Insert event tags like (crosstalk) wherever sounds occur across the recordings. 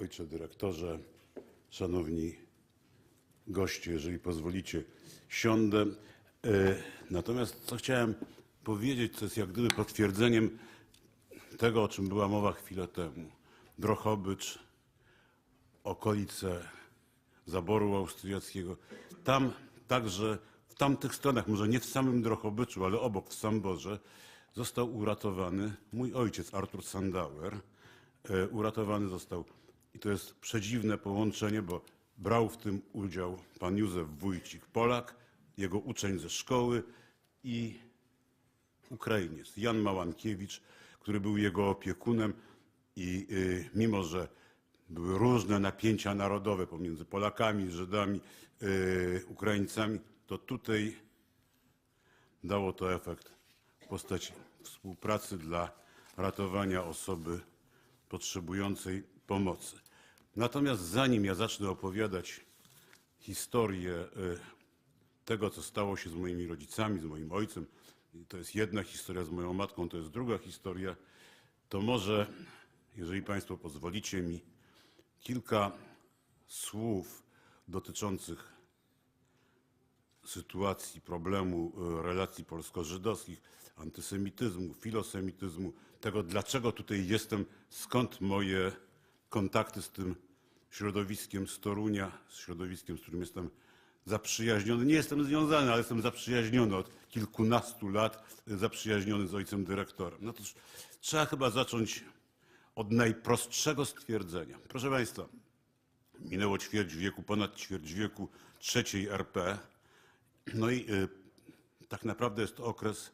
Ojcze dyrektorze, szanowni goście, jeżeli pozwolicie, siądę. E, Natomiast co chciałem powiedzieć, co jest jak gdyby potwierdzeniem tego, o czym była mowa chwilę temu. Drohobycz, okolice zaboru austriackiego. Tam także, w tamtych stronach, może nie w samym Drohobyczu, ale obok, w Samborze, został uratowany mój ojciec, Artur Sandauer. E, Uratowany został, i to jest przedziwne połączenie, bo brał w tym udział pan Józef Wójcik, Polak, jego uczeń ze szkoły i Ukrainiec, Jan Małankiewicz, który był jego opiekunem i y, mimo, że były różne napięcia narodowe pomiędzy Polakami, Żydami, y, Ukraińcami, to tutaj dało to efekt w postaci współpracy dla ratowania osoby potrzebującej pomocy. Natomiast zanim ja zacznę opowiadać historię y, tego, co stało się z moimi rodzicami, z moim ojcem, to jest jedna historia, z moją matką to jest druga historia, to może, jeżeli Państwo pozwolicie mi, kilka słów dotyczących sytuacji, problemu e, relacji polsko-żydowskich, antysemityzmu, filosemityzmu, tego dlaczego tutaj jestem, skąd moje kontakty z tym środowiskiem z Torunia, z środowiskiem, z którym jestem zaprzyjaźniony. Nie jestem związany, ale jestem zaprzyjaźniony od kilkunastu lat, zaprzyjaźniony z ojcem dyrektorem. No to trzeba chyba zacząć od najprostszego stwierdzenia. Proszę Państwa, minęło ćwierć wieku, ponad ćwierć wieku trzeciej RP. No i y, tak naprawdę jest to okres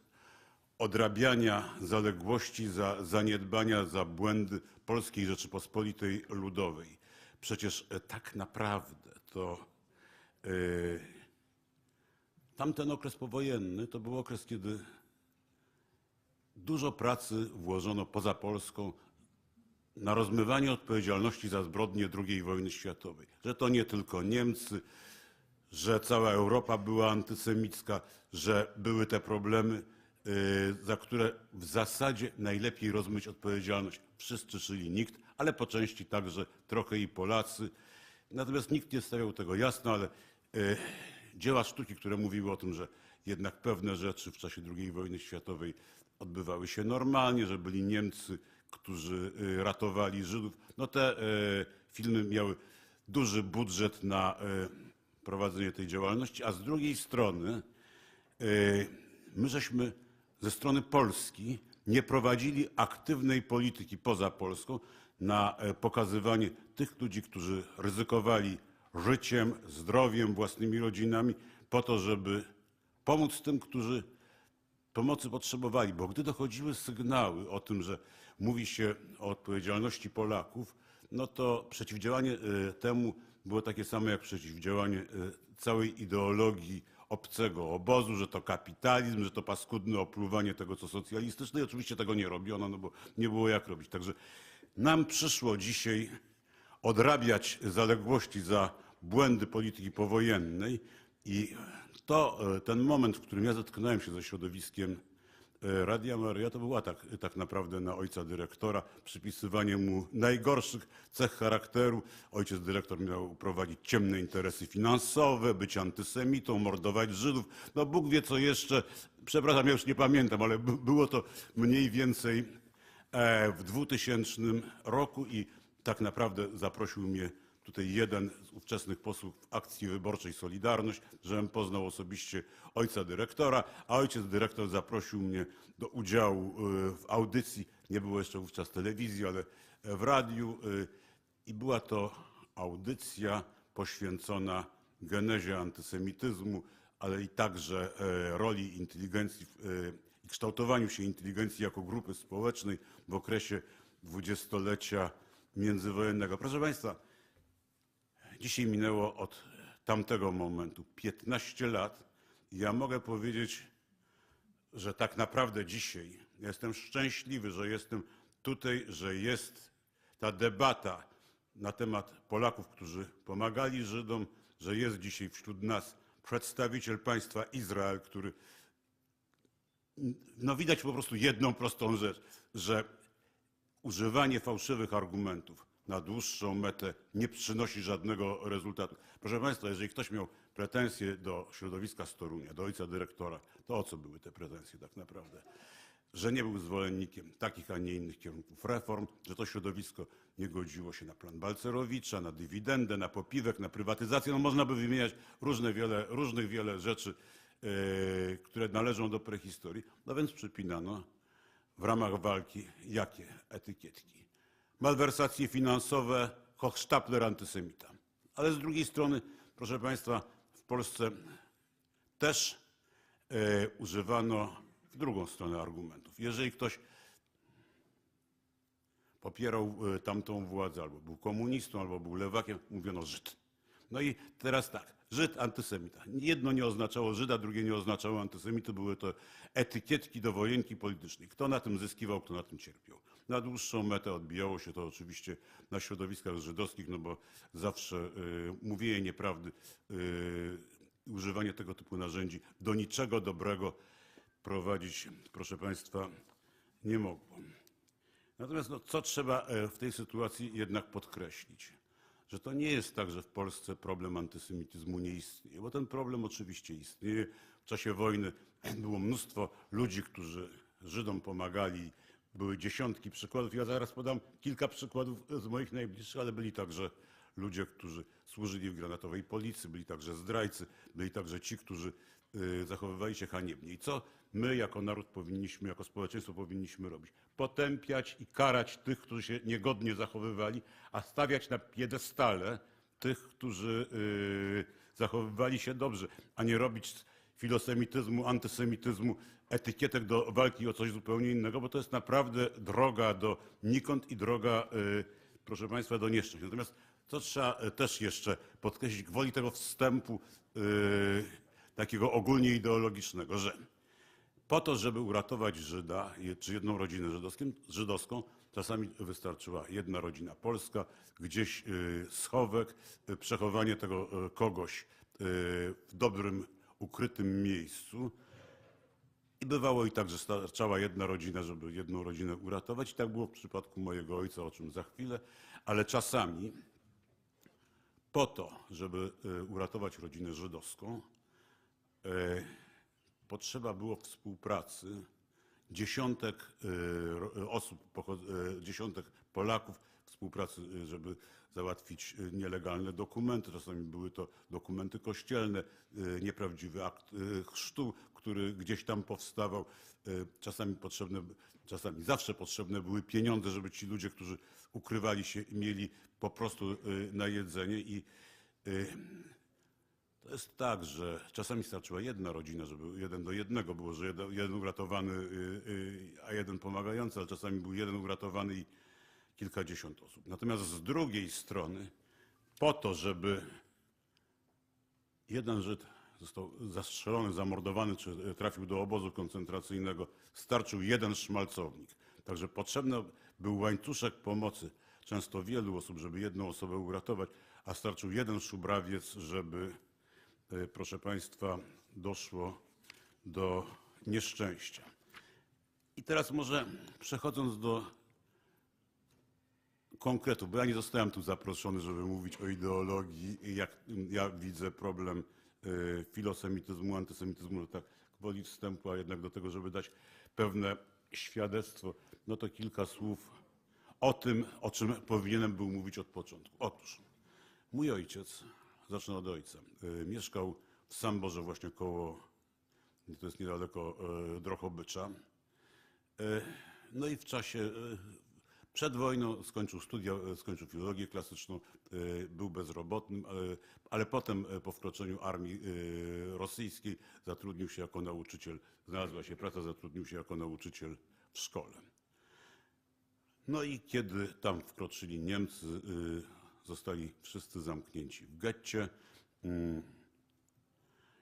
odrabiania zaległości, za zaniedbania, za błędy Polskiej Rzeczypospolitej Ludowej. Przecież y, tak naprawdę to y, tamten okres powojenny to był okres, kiedy dużo pracy włożono poza Polską na rozmywanie odpowiedzialności za zbrodnie II wojny światowej. Że to nie tylko Niemcy, że cała Europa była antysemicka, że były te problemy, y, za które w zasadzie najlepiej rozmyć odpowiedzialność wszyscy, czyli nikt, ale po części także trochę i Polacy. Natomiast nikt nie stawiał tego jasno, ale y, dzieła sztuki, które mówiły o tym, że jednak pewne rzeczy w czasie II wojny światowej odbywały się normalnie, że byli Niemcy, którzy y, ratowali Żydów. No te y, filmy miały duży budżet na prowadzenie tej działalności, a z drugiej strony my żeśmy ze strony Polski nie prowadzili aktywnej polityki poza Polską na e, pokazywanie tych ludzi, którzy ryzykowali życiem, zdrowiem, własnymi rodzinami po to, żeby pomóc tym, którzy pomocy potrzebowali, bo gdy dochodziły sygnały o tym, że mówi się o odpowiedzialności Polaków, no to przeciwdziałanie y, temu było takie samo jak przeciwdziałanie y, całej ideologii obcego obozu, że to kapitalizm, że to paskudne opluwanie tego, co socjalistyczne. I oczywiście tego nie robiono, no bo nie było jak robić. Także nam przyszło dzisiaj odrabiać zaległości za błędy polityki powojennej i to e, ten moment, w którym ja zetknąłem się ze środowiskiem e, Radia Maryja, to był atak tak naprawdę na ojca dyrektora, przypisywanie mu najgorszych cech charakteru. Ojciec dyrektor miał prowadzić ciemne interesy finansowe, być antysemitą, mordować Żydów. No Bóg wie co jeszcze, przepraszam, ja już nie pamiętam, ale było to mniej więcej w 2000 roku i tak naprawdę zaprosił mnie tutaj jeden z ówczesnych posłów akcji wyborczej Solidarność, żebym poznał osobiście ojca dyrektora, a ojciec dyrektor zaprosił mnie do udziału y, w audycji, nie było jeszcze wówczas telewizji, ale w radiu y, i była to audycja poświęcona genezie antysemityzmu, ale i także e, roli inteligencji w- e, i kształtowaniu się inteligencji jako grupy społecznej w okresie dwudziestolecia międzywojennego. Proszę Państwa, Dzisiaj minęło od tamtego momentu 15 lat ja mogę powiedzieć, że tak naprawdę dzisiaj jestem szczęśliwy, że jestem tutaj, że jest ta debata na temat Polaków, którzy pomagali Żydom, że jest dzisiaj wśród nas przedstawiciel państwa Izrael, który no widać po prostu jedną prostą rzecz, że używanie fałszywych argumentów na dłuższą metę nie przynosi żadnego rezultatu. Proszę Państwa, jeżeli ktoś miał pretensje do środowiska z Torunia, do ojca dyrektora, to o co były te pretensje tak naprawdę? Że nie był zwolennikiem takich, a nie innych kierunków reform, że to środowisko nie godziło się na plan Balcerowicza, na dywidendę, na popiwek, na prywatyzację. No można by wymieniać różne wiele, różnych wiele rzeczy, które należą do prehistorii. No więc przypinano w ramach walki jakie etykietki? Malwersacje finansowe, Hochstapler antysemita. Ale z drugiej strony, proszę Państwa, w Polsce też e, używano w drugą stronę argumentów. Jeżeli ktoś popierał e, tamtą władzę, albo był komunistą, albo był lewakiem, mówiono Żyd. No i teraz tak, Żyd, antysemita. Jedno nie oznaczało Żyda, drugie nie oznaczało antysemity. Były to etykietki do wojenki politycznej. Kto na tym zyskiwał, kto na tym cierpiał. Na dłuższą metę odbijało się to oczywiście na środowiskach żydowskich, no bo zawsze y, mówienie nieprawdy, y, używanie tego typu narzędzi do niczego dobrego prowadzić, proszę Państwa, nie mogło. Natomiast no, co trzeba e, w tej sytuacji jednak podkreślić? Że to nie jest tak, że w Polsce problem antysemityzmu nie istnieje, bo ten problem oczywiście istnieje. W czasie wojny (clears throat) było mnóstwo ludzi, którzy Żydom pomagali. Były dziesiątki przykładów. Ja zaraz podam kilka przykładów z moich najbliższych, ale byli także ludzie, którzy służyli w granatowej policji, byli także zdrajcy, byli także ci, którzy y, zachowywali się haniebnie. I co my jako naród powinniśmy, jako społeczeństwo powinniśmy robić? Potępiać i karać tych, którzy się niegodnie zachowywali, a stawiać na piedestale tych, którzy y, zachowywali się dobrze, a nie robić filosemityzmu, antysemityzmu etykietek do walki o coś zupełnie innego, bo to jest naprawdę droga do nikąd i droga, y, proszę Państwa, do nieszczęść. Natomiast co trzeba e, też jeszcze podkreślić gwoli tego wstępu yy, takiego ogólnie ideologicznego, że po to, żeby uratować Żyda czy jedną rodzinę żydowską, czasami wystarczyła jedna rodzina polska, gdzieś yy, schowek, przechowanie tego kogoś w dobrym, ukrytym miejscu. I bywało i tak, że starczała jedna rodzina, żeby jedną rodzinę uratować. I tak było w przypadku mojego ojca, o czym za chwilę. Ale czasami po to, żeby y, uratować rodzinę żydowską, y, potrzeba było współpracy dziesiątek ro- osób, dziesiątek Polaków, współpracy, żeby załatwić y, nielegalne dokumenty. Czasami były to dokumenty kościelne, y, nieprawdziwy akt y, chrztu, który gdzieś tam powstawał. Czasami potrzebne, czasami zawsze potrzebne były pieniądze, żeby ci ludzie, którzy ukrywali się, mieli po prostu na jedzenie i to jest tak, że czasami starczyła jedna rodzina, żeby jeden do jednego było, że jeden, jeden uratowany, a jeden pomagający, ale czasami był jeden uratowany i kilkadziesiąt osób. Natomiast z drugiej strony, po to, żeby jeden Żyd został zastrzelony, zamordowany, czy trafił do obozu koncentracyjnego, starczył jeden szmalcownik. Także potrzebny był łańcuszek pomocy, często wielu osób, żeby jedną osobę uratować, a starczył jeden szubrawiec, żeby, y, proszę Państwa, doszło do nieszczęścia. I teraz może przechodząc do konkretów, bo ja nie zostałem tu zaproszony, żeby mówić o ideologii jak ja widzę problem y, filosemityzmu, antysemityzmu, tak gwoli wstępu, a jednak do tego, żeby dać pewne świadectwo, no to kilka słów o tym, o czym powinienem był mówić od początku. Otóż mój ojciec, zacznę od ojca, y, mieszkał w Samborze właśnie koło, to jest niedaleko. E, No i w czasie, e, przed wojną skończył studia, e, skończył filologię klasyczną, e, był bezrobotnym, ale, ale potem e, po wkroczeniu armii rosyjskiej zatrudnił się jako nauczyciel, znalazła się praca, zatrudnił się jako nauczyciel w szkole. No i kiedy tam wkroczyli Niemcy, zostali wszyscy zamknięci w getcie. Mm,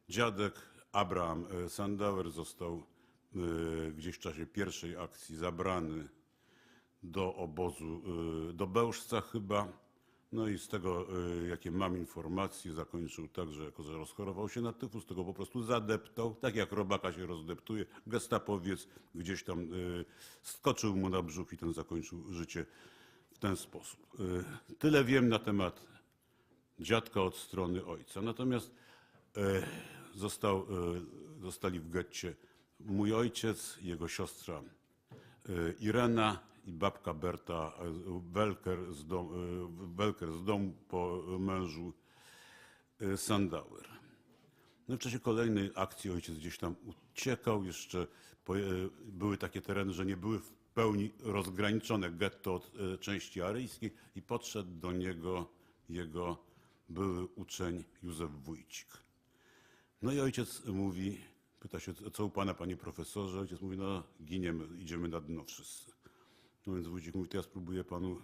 Dziadek Abraham Sandauer został gdzieś w czasie pierwszej akcji zabrany do obozu, e, do Bełżca chyba. No i z tego, e, jakie mam informacje, zakończył tak, że jako że rozchorował się na tyfus, tego po prostu zadeptał, tak jak robaka się rozdeptuje. Gestapowiec gdzieś tam e, skoczył mu na brzuch i ten zakończył życie w ten sposób. Y, Tyle wiem na temat dziadka od strony ojca. Natomiast został, zostali w getcie mój ojciec, jego siostra Irena i babka Berta e, Welker z, dom, e, Welker z domu po mężu e, Sandauer. No w czasie kolejnej akcji ojciec gdzieś tam uciekał. Jeszcze były takie tereny, że nie były w pełni rozgraniczone getto od części aryjskiej i podszedł do niego jego były uczeń Józef Wójcik. No i ojciec mówi, pyta się, co u pana, panie profesorze? Ojciec mówi, no giniemy, idziemy na dno wszyscy. No więc Wójcik mówi, to ja spróbuję panu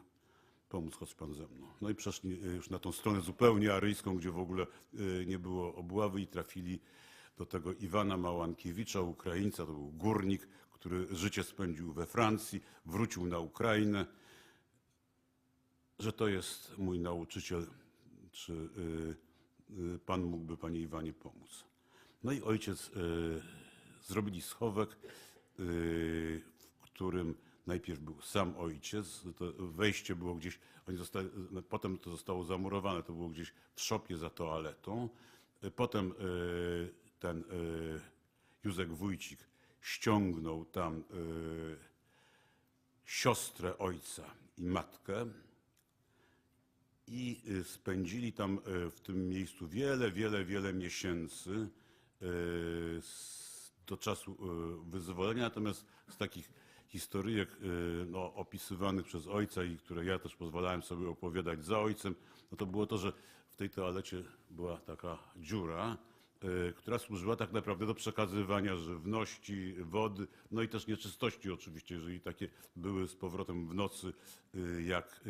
pomóc, chodź pan ze mną. No i przeszli e, już na tą stronę zupełnie aryjską, gdzie w ogóle e, nie było obławy i trafili do tego Iwana Małankiewicza, Ukraińca, to był górnik, który życie spędził we Francji, wrócił na Ukrainę, że to jest mój nauczyciel, czy y, pan mógłby panie Iwanie pomóc. No i ojciec zrobili schowek, w którym najpierw był sam ojciec, to wejście było gdzieś, oni zostali, potem to zostało zamurowane, to było gdzieś w szopie za toaletą. Potem y, ten y, Józek Wójcik ściągnął tam y, siostrę ojca i matkę i spędzili tam w tym miejscu wiele, wiele, wiele miesięcy do czasu wyzwolenia. Natomiast z takich historyjek y, no, opisywanych przez ojca i które ja też pozwalałem sobie opowiadać za ojcem, no to było to, że w tej toalecie była taka dziura, y, która służyła tak naprawdę do przekazywania żywności, wody, no i też nieczystości oczywiście, jeżeli takie były z powrotem w nocy, y, jak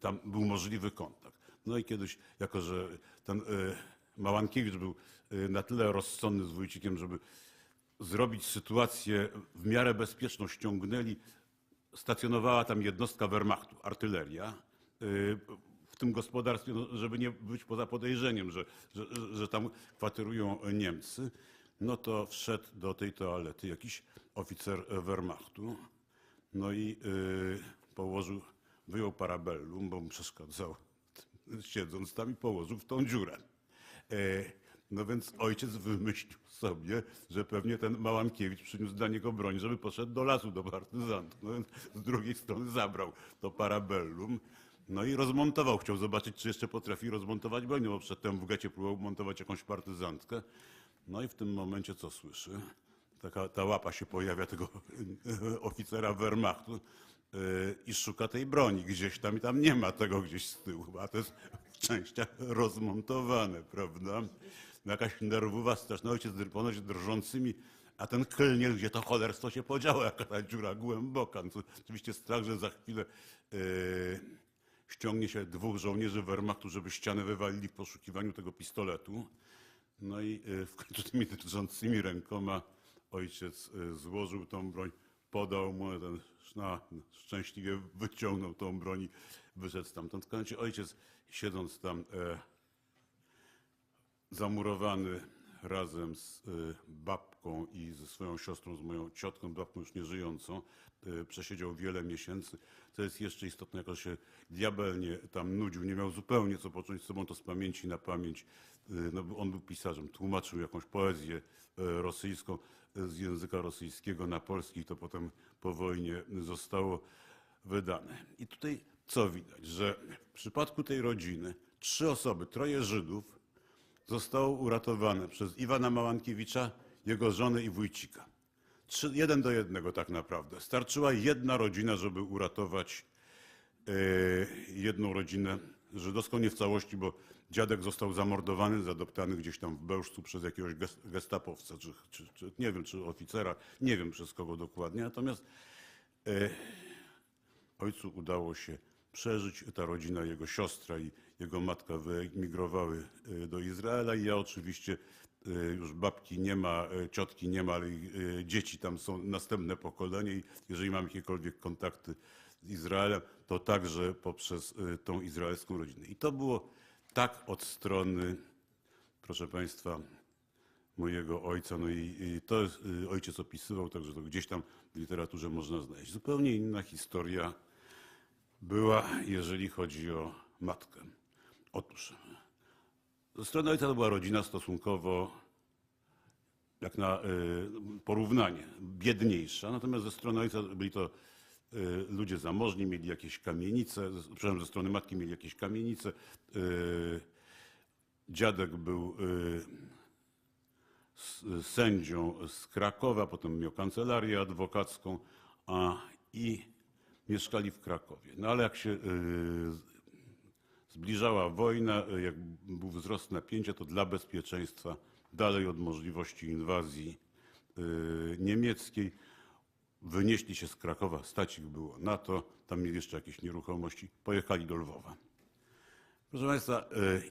tam był możliwy kontakt. No i kiedyś, jako że ten Małankiewicz był na tyle rozsądny z Wójcikiem, żeby zrobić sytuację w miarę bezpieczną, ściągnęli, stacjonowała tam jednostka Wehrmachtu, artyleria. y, W tym gospodarstwie, no, żeby nie być poza podejrzeniem, że, że, że tam kwaterują Niemcy, no to wszedł do tej toalety jakiś oficer Wehrmachtu. No i y, położył, wyjął parabellum, bo mu przeszkadzał siedząc tam i położył w tą dziurę. No więc ojciec wymyślił sobie, że pewnie ten Małankiewicz przyniósł dla niego broń, żeby poszedł do lasu, do partyzantów. No więc z drugiej strony zabrał to parabellum, no i rozmontował. Chciał zobaczyć, czy jeszcze potrafi rozmontować broń, no bo przedtem w gecie próbował montować jakąś partyzantkę. No i w tym momencie co słyszy? Taka, ta łapa się pojawia tego (laughs) oficera Wehrmachtu yy, i szuka tej broni gdzieś tam i tam nie ma tego gdzieś z tyłu, a to jest w częściach rozmontowane, prawda? No Jakaś nerwowa straszna ojciec ponoć drżącymi, a ten klniel, gdzie to cholerstwo się podziało, jaka ta dziura głęboka. No oczywiście strach, że za chwilę yy, ściągnie się dwóch żołnierzy Wehrmachtu, żeby ścianę wywalili w poszukiwaniu tego pistoletu. No i y, w końcu tymi drżącymi rękoma ojciec y, złożył tą broń, podał mu, ten szna szczęśliwie wyciągnął tą broń i wyszedł stamtąd. W końcu ojciec siedząc tam zamurowany razem z y, babką i ze swoją siostrą, z moją ciotką, babką już nieżyjącą, y, przesiedział wiele miesięcy. Co jest jeszcze istotne, jako się diabelnie tam nudził, nie miał zupełnie co począć z sobą, to z pamięci na pamięć. y, No, on był pisarzem, tłumaczył jakąś poezję rosyjską z języka rosyjskiego na polski, to potem po wojnie zostało wydane. I tutaj co widać, że w przypadku tej rodziny trzy osoby, troje Żydów, zostało uratowane przez Iwana Małankiewicza, jego żonę i wójcika. Trzy, jeden do jednego tak naprawdę. Starczyła jedna rodzina, żeby uratować e, jedną rodzinę żydowską, nie w całości, bo dziadek został zamordowany, zadoptany gdzieś tam w Bełżcu przez jakiegoś ges- gestapowca, czy, czy, czy nie wiem, czy oficera, nie wiem przez kogo dokładnie. Natomiast e, ojcu udało się przeżyć. Ta rodzina, jego siostra i jego matka wyemigrowały e, do Izraela i ja oczywiście e, już babki nie ma, e, ciotki nie ma, ale dzieci tam są następne pokolenie i jeżeli mam jakiekolwiek kontakty z Izraelem, to także poprzez tą izraelską rodzinę. I to było tak od strony, proszę Państwa, mojego ojca. No i, to ojciec opisywał, także to gdzieś tam w literaturze można znaleźć. Zupełnie inna historia była, jeżeli chodzi o matkę. Otóż ze strony ojca to była rodzina stosunkowo, jak na y, porównanie, biedniejsza, natomiast ze strony ojca byli to y, ludzie zamożni, mieli jakieś kamienice, ze- przepraszam, ze strony matki mieli jakieś kamienice. y, Dziadek był sędzią z Krakowa, potem miał kancelarię adwokacką a, i mieszkali w Krakowie. No ale jak się y, zbliżała wojna, y, jak był wzrost napięcia, to dla bezpieczeństwa, dalej od możliwości inwazji y, niemieckiej, wynieśli się z Krakowa, stać ich było na to, tam mieli jeszcze jakieś nieruchomości, pojechali do Lwowa. Proszę Państwa,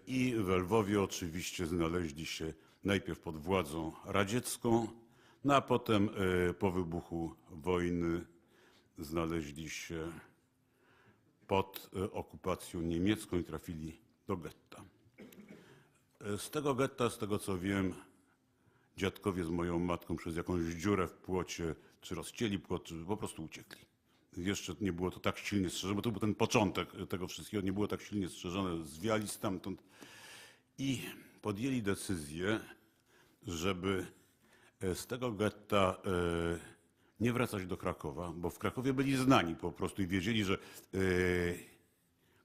i w Lwowie oczywiście znaleźli się najpierw pod władzą radziecką, no a potem po wybuchu wojny znaleźli się pod y, okupacją niemiecką i trafili do getta. Y, Z tego getta, z tego co wiem, dziadkowie z moją matką przez jakąś dziurę w płocie, czy rozcięli płot, czy po prostu uciekli. Jeszcze nie było to tak silnie strzeżone, bo to był ten początek tego wszystkiego, nie było tak silnie strzeżone, zwiali stamtąd i podjęli decyzję, żeby e, z tego getta e, nie wracać do Krakowa, bo w Krakowie byli znani po prostu i wiedzieli, że e,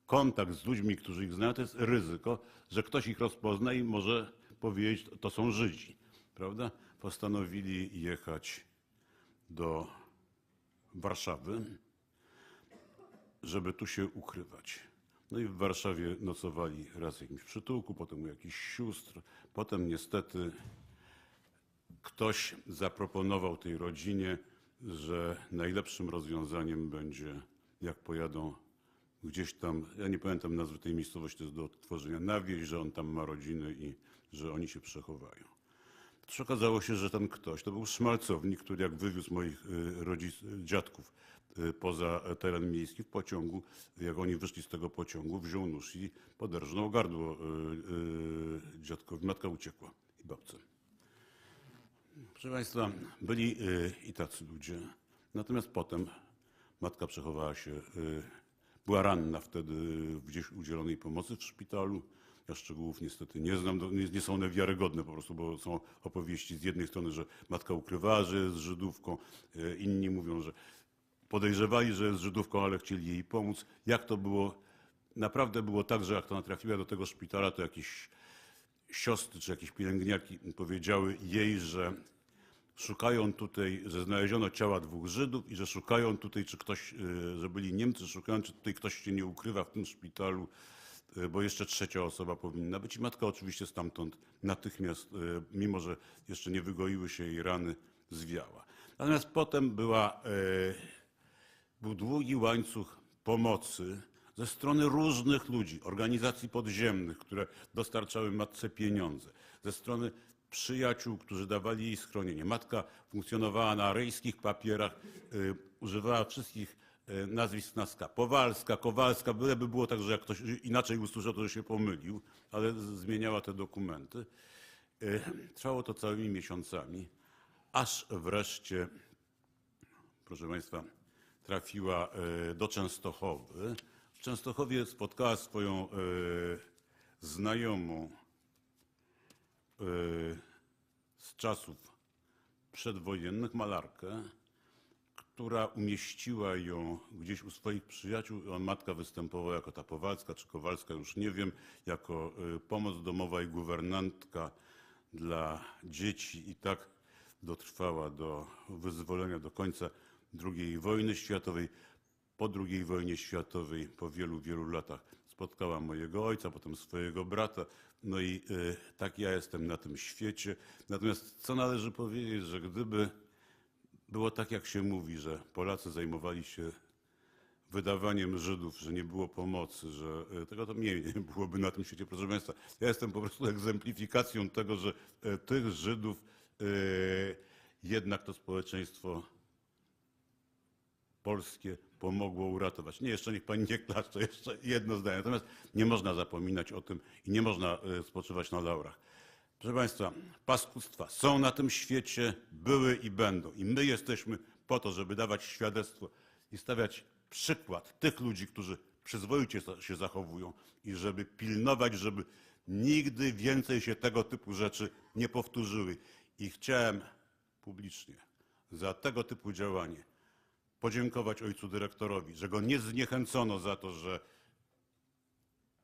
kontakt z ludźmi, którzy ich znają, to jest ryzyko, że ktoś ich rozpozna i może powiedzieć, to są Żydzi. Prawda? Postanowili jechać do Warszawy, żeby tu się ukrywać. No i w Warszawie nocowali raz w jakimś przytułku, potem u jakichś sióstr. Potem niestety ktoś zaproponował tej rodzinie, że najlepszym rozwiązaniem będzie, jak pojadą gdzieś tam, ja nie pamiętam nazwy tej miejscowości, to jest do odtworzenia, na wieś, że on tam ma rodziny i że oni się przechowają. Otóż okazało się, że ten ktoś to był szmalcownik, który jak wywiózł moich y, rodzic, dziadków y, poza teren miejski w pociągu, jak oni wyszli z tego pociągu, wziął nóż i poderżnął gardło y, y, dziadkowi. Matka uciekła i babce. Proszę Państwa, byli y, i tacy ludzie. Natomiast potem matka przechowała się, y, była ranna wtedy w gdzieś udzielonej pomocy w szpitalu. Ja szczegółów niestety nie znam, nie, nie są one wiarygodne po prostu, bo są opowieści z jednej strony, że matka ukrywała, że jest Żydówką, y, inni mówią, że podejrzewali, że jest Żydówką, ale chcieli jej pomóc. Jak to było? Naprawdę było tak, że jak ona trafiła do tego szpitala, to jakieś siostry czy jakieś pielęgniarki powiedziały jej, że szukają tutaj, że znaleziono ciała dwóch Żydów i że szukają tutaj, czy ktoś, y, że byli Niemcy, szukają, czy tutaj ktoś się nie ukrywa w tym szpitalu, y, bo jeszcze trzecia osoba powinna być. I matka oczywiście stamtąd natychmiast, y, mimo że jeszcze nie wygoiły się jej rany, zwiała. Natomiast potem była był długi łańcuch pomocy ze strony różnych ludzi, organizacji podziemnych, które dostarczały matce pieniądze, ze strony przyjaciół, którzy dawali jej schronienie. Matka funkcjonowała na rejskich papierach, y, używała wszystkich y, nazwisk na ska. Powalska, Kowalska, byleby było tak, że jak ktoś inaczej usłyszał, to się pomylił, ale zmieniała te dokumenty. Y, Trwało to całymi miesiącami, aż wreszcie proszę Państwa, trafiła do Częstochowy. W Częstochowie spotkała swoją znajomą z czasów przedwojennych, malarkę, która umieściła ją gdzieś u swoich przyjaciół. Matka występowała jako ta Powalska czy Kowalska, już nie wiem, jako e, pomoc domowa i guwernantka dla dzieci i tak dotrwała do wyzwolenia do końca II wojny światowej. Po II wojnie światowej, po wielu, wielu latach spotkała mojego ojca, potem swojego brata. No i y, tak ja jestem na tym świecie. Natomiast co należy powiedzieć, że gdyby było tak, jak się mówi, że Polacy zajmowali się wydawaniem Żydów, że nie było pomocy, że e, tego to mniej byłoby na tym świecie. Proszę Państwa, ja jestem po prostu egzemplifikacją tego, że e, tych Żydów jednak to społeczeństwo polskie pomogło uratować. Nie, jeszcze niech pani nie klaszcze, jeszcze jedno zdanie. Natomiast nie można zapominać o tym i nie można e, spoczywać na laurach. Proszę Państwa, paskudstwa są na tym świecie, były i będą. I my jesteśmy po to, żeby dawać świadectwo i stawiać przykład tych ludzi, którzy przyzwoicie się zachowują i żeby pilnować, żeby nigdy więcej się tego typu rzeczy nie powtórzyły. I chciałem publicznie za tego typu działanie podziękować ojcu dyrektorowi, że go nie zniechęcono za to, że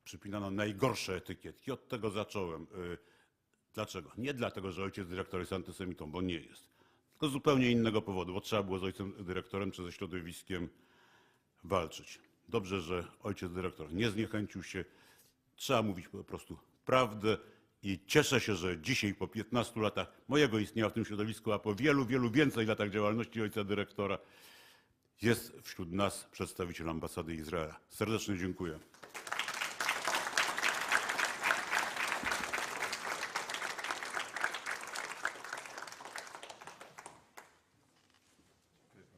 przypinano najgorsze etykietki. Od tego zacząłem. Y, Dlaczego? Nie dlatego, że ojciec dyrektor jest antysemitą, bo nie jest. Tylko z zupełnie innego powodu, bo trzeba było z ojcem dyrektorem czy ze środowiskiem walczyć. Dobrze, że ojciec dyrektor nie zniechęcił się. Trzeba mówić po prostu prawdę i cieszę się, że dzisiaj po 15 latach mojego istnienia w tym środowisku, a po wielu, wielu więcej latach działalności ojca dyrektora jest wśród nas przedstawiciel ambasady Izraela. Serdecznie dziękuję.